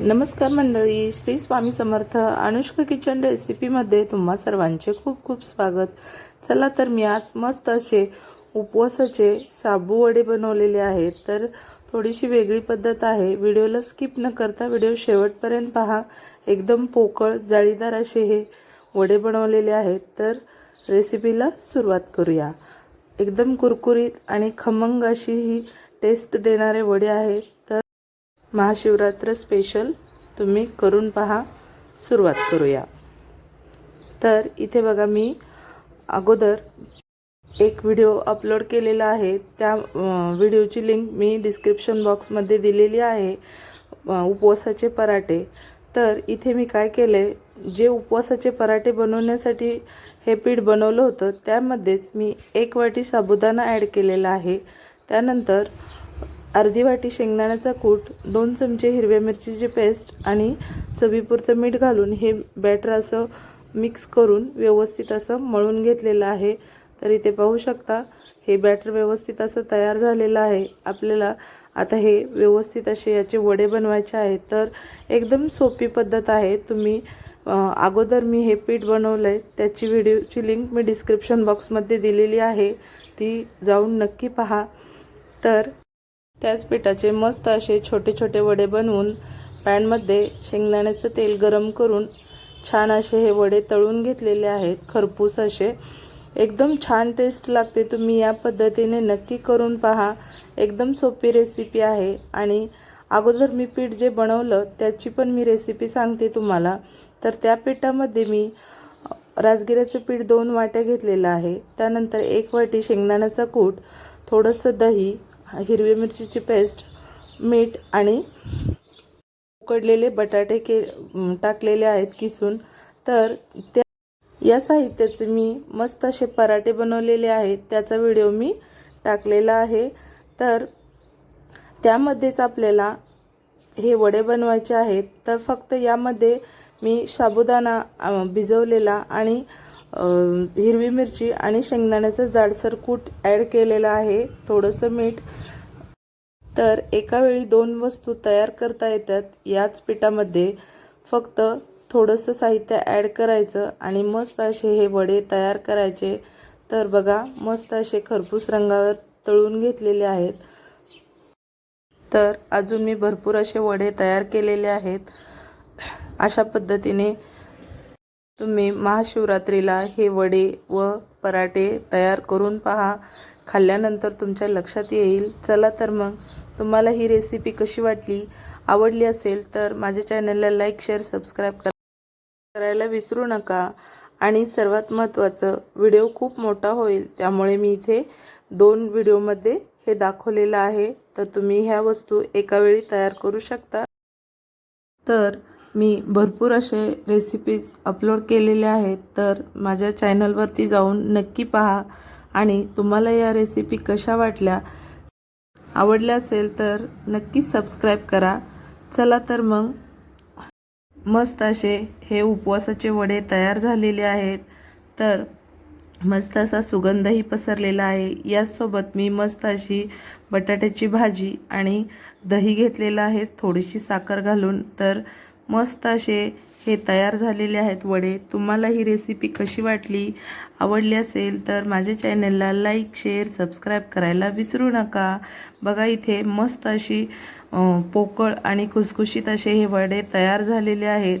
नमस्कार मंडळी श्री स्वामी समर्थ अनुष्का किचन रेसिपीमध्ये तुम्हा सर्वांचे खूप खूप स्वागत. चला तर मी आज मस्त असे उपवासाचे साबू वडे बनवलेले आहेत. तर थोडीशी वेगळी पद्धत आहे. व्हिडिओला स्किप न करता व्हिडिओ शेवटपर्यंत पहा. एकदम पोकळ जाळीदार असे हे वडे बनवलेले आहेत. तर रेसिपीला सुरुवात करूया. एकदम कुरकुरीत आणि खमंग अशी ही टेस्ट देणारे वडे आहेत. महाशिवरात्र स्पेशल तुम्ही करून पहा. सुरुवात करूया. तर इथे बघा मी अगोदर एक व्हिडिओ अपलोड केलेला आहे. त्या व्हिडिओची लिंक मी डिस्क्रिप्शन बॉक्समध्ये दिलेली आहे उपवासाचे पराठे. तर इथे मी काय केले जे उपवासाचे पराठे बनवण्यासाठी हे पीठ बनवलं होतं त्यामध्येच मी एक वाटी साबुदाणा ॲड केलेला आहे. त्यानंतर अर्धी वाटी शेंगदाण्याचा कूट दोन चमचे हिरव्या मिरचीची पेस्ट आणि चवीपुरचं मीठ घालून हे बॅटर असं मिक्स करून व्यवस्थित असं मळून घेतलेलं आहे. तर इथे पाहू शकता हे बॅटर व्यवस्थित असं तयार झालेलं आहे. आपल्याला आता हे व्यवस्थित असे याचे वडे बनवायचे आहेत. तर एकदम सोपी पद्धत आहे. तुम्ही अगोदर मी हे पीठ बनवलं आहे त्याची व्हिडिओची लिंक मी डिस्क्रिप्शन बॉक्समध्ये दिलेली आहे. ती जाऊन नक्की पहा. तर त्याच पिठाचे मस्त असे छोटे छोटे वडे बनवून पॅनमध्ये शेंगदाण्याचं तेल गरम करून छान असे हे वडे तळून घेतलेले आहेत. खरपूस असे. एकदम छान टेस्ट लागते. तुम्ही या पद्धतीने नक्की करून पहा. एकदम सोपी रेसिपी आहे. आणि अगोदर मी पीठ जे बनवलं त्याची पण मी रेसिपी सांगते तुम्हाला. तर त्या पिठामध्ये मी राजगिऱ्याचं पीठ दोन वाट्या घेतलेलं आहे. त्यानंतर एक वाटी शेंगदाण्याचा कूट थोडंसं दही हिरवी मिरचीची पेस्ट मीठ आणि उकडलेले बटाटे के टाकलेले आहेत किसून. तर त्या या साहित्याचे मी मस्त असे पराठे बनवलेले आहेत. त्याचा व्हिडिओ मी टाकलेला आहे. तर त्यामध्येच आपल्याला हे वडे बनवायचे आहेत. तर फक्त यामध्ये मी साबुदाणा भिजवलेला आणि हिरवी मिरची आणि शेंगदाण्याचं जाडसर कूट ॲड केलेलं आहे. थोडंसं मीठ. तर एका वेळी दोन वस्तू तयार करता येतात. याच पिठामध्ये फक्त थोडंसं साहित्य ॲड करायचं आणि मस्त असे हे वडे तयार करायचे. तर बघा मस्त असे खरपूस रंगावर तळून घेतलेले आहेत. तर अजून मी भरपूर असे वडे तयार केलेले आहेत. अशा पद्धतीने तुम्ही महाशिवरात्रीला हे वडे व पराठे तयार करून पहा. खाल्ल्यानंतर तुमच्या लक्षात येईल. चला तर मग. तुम्हाला ही रेसिपी कशी वाटली? आवडली असेल तर माझ्या चॅनलला लाईक शेअर सबस्क्राईब करा. करायला विसरू नका. आणि सर्वात महत्त्वाचं व्हिडिओ खूप मोठा होईल. त्यामुळे मी इथे दोन व्हिडिओमध्ये हे दाखवलेलं आहे. तर तुम्ही ह्या वस्तू एका वेळी तयार करू शकता. तर मी भरपूर असे रेसिपीज अपलोड केलेले आहेत तर माझ्या चॅनलवरती जाऊन नक्की पहा. आणि तुम्हाला या रेसिपी कशा वाटल्या आवडल्या असेल तर नक्की सबस्क्राईब करा. चला तर मग मस्त असे हे उपवासाचे वडे तयार झालेले आहेत. तर मस्त असा सुगंधही पसरलेला आहे. याचसोबत मी मस्त अशी बटाट्याची भाजी आणि दही घेतलेलं आहे. थोडीशी साखर घालून तर मस्त असे हे तयार झालेले आहेत वडे. तुम्हाला ही रेसिपी कशी वाटली आवडली असेल तर माझ्या चॅनलला लाईक शेअर सबस्क्राईब करायला विसरू नका. बघा इथे मस्त अशी पोकळ आणि खुसखुशीत असे हे वडे तयार झालेले आहेत.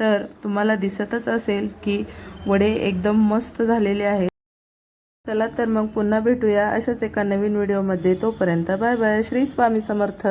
तर तुम्हाला दिसतच असेल की वडे एकदम मस्त झालेले आहेत. चला तर मग पुन्हा भेटूया अशाच एका नवीन व्हिडिओमध्ये तोपर्यंत बाय बाय श्री स्वामी समर्थ.